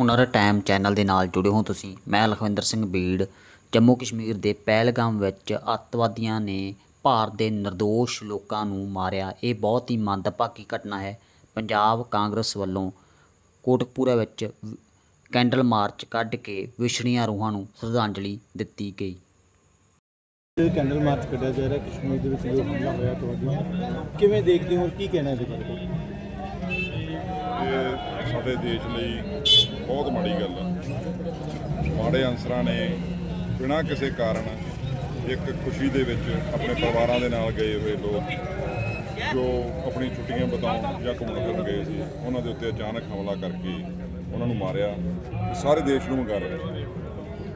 ਹੁਨਰ time channel ਦੇ ਨਾਲ ਜੁੜੇ ਹੋ ਤੁਸੀਂ। ਮੈਂ ਲਖਵਿੰਦਰ ਸਿੰਘ ਬੀੜ ਜੰਮੂ ਕਸ਼ਮੀਰ ਦੇ ਪਹਿਲਗਾਮ ਵਿੱਚ ਅੱਤਵਾਦੀਆਂ ਨੇ ਭਾਰਤ ਦੇ નિર્ਦੋਸ਼ ਲੋਕਾਂ ਨੂੰ ਮਾਰਿਆ। ਇਹ ਬਹੁਤ ਹੀ ਮੰਦਭਾਗੀ ਘਟਨਾ ਹੈ। ਪੰਜਾਬ ਕਾਂਗਰਸ ਵੱਲੋਂ ਕੋਟਕਪੂਰਾ ਵਿੱਚ ਕੈਂਡਲ ਮਾਰਚ ਕੱਢ ਕੇ ਵਿਛੜੀਆਂ ਰੂਹਾਂ ਨੂੰ ਸ਼ਰਧਾਂਜਲੀ ਦਿੱਤੀ ਗਈ। ਕੈਂਡਲ ਮਾਰਚ ਕੱਢਿਆ ਜਾ ਰਿਹਾ। ਕਸ਼ਮੀਰ ਦੇ ਵਿੱਚ ਜੋ ਹਮਲਾ ਹੋਇਆ ਤੁਹਾਡੀ ਕਿਵੇਂ ਦੇਖਦੇ ਹੋ ਕੀ ਕਹਿਣਾ ਇਹਦੇ ਬਾਰੇ? ਇਹ ਸਾਡੇ ਦੇਸ਼ ਲਈ ਬਹੁਤ ਮਾੜੀ ਗੱਲ ਆ। ਮਾੜੇ ਅਨਸਰਾਂ ਨੇ ਬਿਨਾਂ ਕਿਸੇ ਕਾਰਨ ਇੱਕ ਖੁਸ਼ੀ ਦੇ ਵਿੱਚ ਆਪਣੇ ਪਰਿਵਾਰਾਂ ਦੇ ਨਾਲ ਗਏ ਹੋਏ ਲੋਕ ਜੋ ਆਪਣੀ ਛੁੱਟੀਆਂ ਬਿਤਾਉਣ ਜਾਂ ਘੁੰਮਣ ਫਿਰਨ ਗਏ ਸੀ, ਉਹਨਾਂ ਦੇ ਉੱਤੇ ਅਚਾਨਕ ਹਮਲਾ ਕਰਕੇ ਉਹਨਾਂ ਨੂੰ ਮਾਰਿਆ ਸਾਰੇ ਦੇਸ਼ ਨੂੰ ਮੰਗਾ ਰਿਹਾ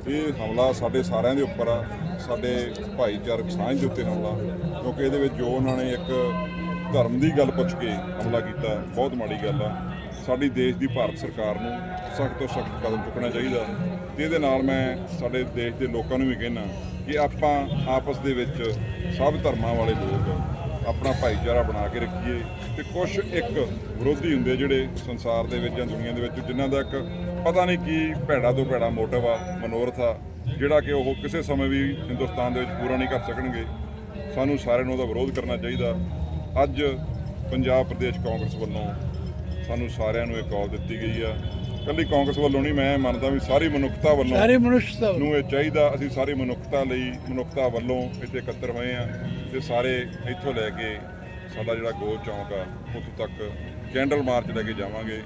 ਇਹ ਹਮਲਾ ਸਾਡੇ ਸਾਰਿਆਂ ਦੇ ਉੱਪਰ ਆ, ਸਾਡੇ ਭਾਈਚਾਰਕ ਸਾਂਝ ਦੇ ਉੱਤੇ ਹਮਲਾ, ਕਿਉਂਕਿ ਇਹਦੇ ਵਿੱਚ ਜੋ ਉਹਨਾਂ ਨੇ ਇੱਕ ਧਰਮ ਦੀ ਗੱਲ ਪੁੱਛ ਕੇ ਹਮਲਾ ਕੀਤਾ, ਬਹੁਤ ਮਾੜੀ ਗੱਲ ਆ। ਸਾਡੀ ਦੇਸ਼ ਦੀ ਭਾਰਤ ਸਰਕਾਰ ਨੂੰ ਸਖਤ ਤੋਂ ਸਖਤ ਕਦਮ ਚੁੱਕਣਾ ਚਾਹੀਦਾ। ਤੇ ਇਹਦੇ ਨਾਲ ਮੈਂ ਸਾਡੇ ਦੇਸ਼ ਦੇ ਲੋਕਾਂ ਨੂੰ ਵੀ ਕਹਿਣਾ ਕਿ ਆਪਾਂ ਆਪਸ ਦੇ ਵਿੱਚ ਸਭ ਧਰਮਾਂ ਵਾਲੇ ਲੋਕ ਆਪਣਾ ਭਾਈਚਾਰਾ ਬਣਾ ਕੇ ਰੱਖੀਏ ਤੇ ਕੁਝ ਇੱਕ ਵਿਰੋਧੀ ਹੁੰਦੇ ਜਿਹੜੇ ਸੰਸਾਰ ਦੇ ਵਿੱਚ ਜਾਂ ਦੁਨੀਆ ਦੇ ਵਿੱਚ, ਜਿਨ੍ਹਾਂ ਦਾ ਇੱਕ ਪਤਾ ਨਹੀਂ ਕੀ ਭੈੜਾ ਤੋਂ ਭੈੜਾ ਮੋਟਿਵ ਆ, ਮਨੋਰਥ ਆ, ਜਿਹੜਾ ਕਿ ਉਹ ਕਿਸੇ ਸਮੇਂ ਵੀ ਹਿੰਦੁਸਤਾਨ ਦੇ ਵਿੱਚ ਪੂਰਾ ਨਹੀਂ ਕਰ ਸਕਣਗੇ। ਸਾਨੂੰ ਸਾਰਿਆਂ ਨੂੰ ਉਹਦਾ ਵਿਰੋਧ ਕਰਨਾ ਚਾਹੀਦਾ। ਅੱਜ ਪੰਜਾਬ ਪ੍ਰਦੇਸ਼ ਕਾਂਗਰਸ ਵੱਲੋਂ ਸਾਨੂੰ ਸਾਰਿਆਂ ਨੂੰ ਇਹ ਕਾਲ ਦਿੱਤੀ ਗਈ ਆ। ਕੱਲੀ ਕਾਂਗਰਸ ਵੱਲੋਂ ਨਹੀਂ ਮੈਂ ਮੰਨਦਾ ਵੀ ਸਾਰੀ ਮਨੁੱਖਤਾ ਵੱਲੋਂ ਸਾਰੀ ਮਨੁੱਖਤਾ ਨੂੰ ਇਹ ਚਾਹੀਦਾ ਅਸੀਂ ਸਾਰੀ ਮਨੁੱਖਤਾ ਲਈ ਮਨੁੱਖਤਾ ਵੱਲੋਂ ਇੱਥੇ ਇਕੱਤਰ ਹੋਏ ਆ ਤੇ ਸਾਰੇ ਇੱਥੋਂ ਲੈ ਕੇ ਸਾਡਾ ਜਿਹੜਾ ਗੋਲ ਚੌਂਕ ਆ ਉੱਥੋਂ ਤੱਕ ਕੈਂਡਲ ਮਾਰਚ ਲੈ ਕੇ ਜਾਵਾਂਗੇ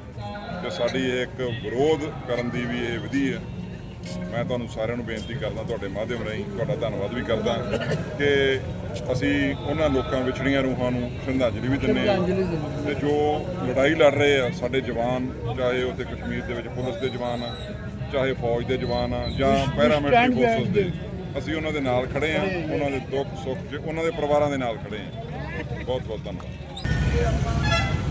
ਤੇ ਸਾਡੀ ਇਹ ਇੱਕ ਵਿਰੋਧ ਕਰਨ ਦੀ ਵੀ ਇਹ ਵਿਧੀ ਹੈ ਮੈਂ ਤੁਹਾਨੂੰ ਸਾਰਿਆਂ ਨੂੰ ਬੇਨਤੀ ਕਰਦਾ ਤੁਹਾਡੇ ਮਾਧਿਅਮ ਰਾਹੀਂ ਤੁਹਾਡਾ ਧੰਨਵਾਦ ਵੀ ਕਰਦਾ ਕਿ ਅਸੀਂ ਉਹਨਾਂ ਲੋਕਾਂ ਵਿਛੜੀਆਂ ਰੂਹਾਂ ਨੂੰ ਸ਼ਰਧਾਂਜਲੀ ਵੀ ਸ਼ਰਧਾਂਜਲੀ ਦਿੰਦੇ ਤੇ ਜੋ ਲੜਾਈ ਲੜ ਰਹੇ ਆ ਸਾਡੇ ਜਵਾਨ ਚਾਹੇ ਉੱਥੇ ਕਸ਼ਮੀਰ ਦੇ ਵਿੱਚ ਪੁਲਿਸ ਦੇ ਜਵਾਨ ਆ ਚਾਹੇ ਫੌਜ ਦੇ ਜਵਾਨ ਆ ਜਾਂ ਪੈਰਾਮਿਲਟਰੀ ਫੋਰਸਸ ਦੇ। ਅਸੀਂ ਉਹਨਾਂ ਦੇ ਨਾਲ ਖੜੇ ਆ ਉਹਨਾਂ ਦੇ ਦੁੱਖ ਸੁੱਖ ਉਹਨਾਂ ਦੇ ਪਰਿਵਾਰਾਂ ਦੇ ਨਾਲ ਖੜੇ ਆ ਬਹੁਤ ਬਹੁਤ ਧੰਨਵਾਦ।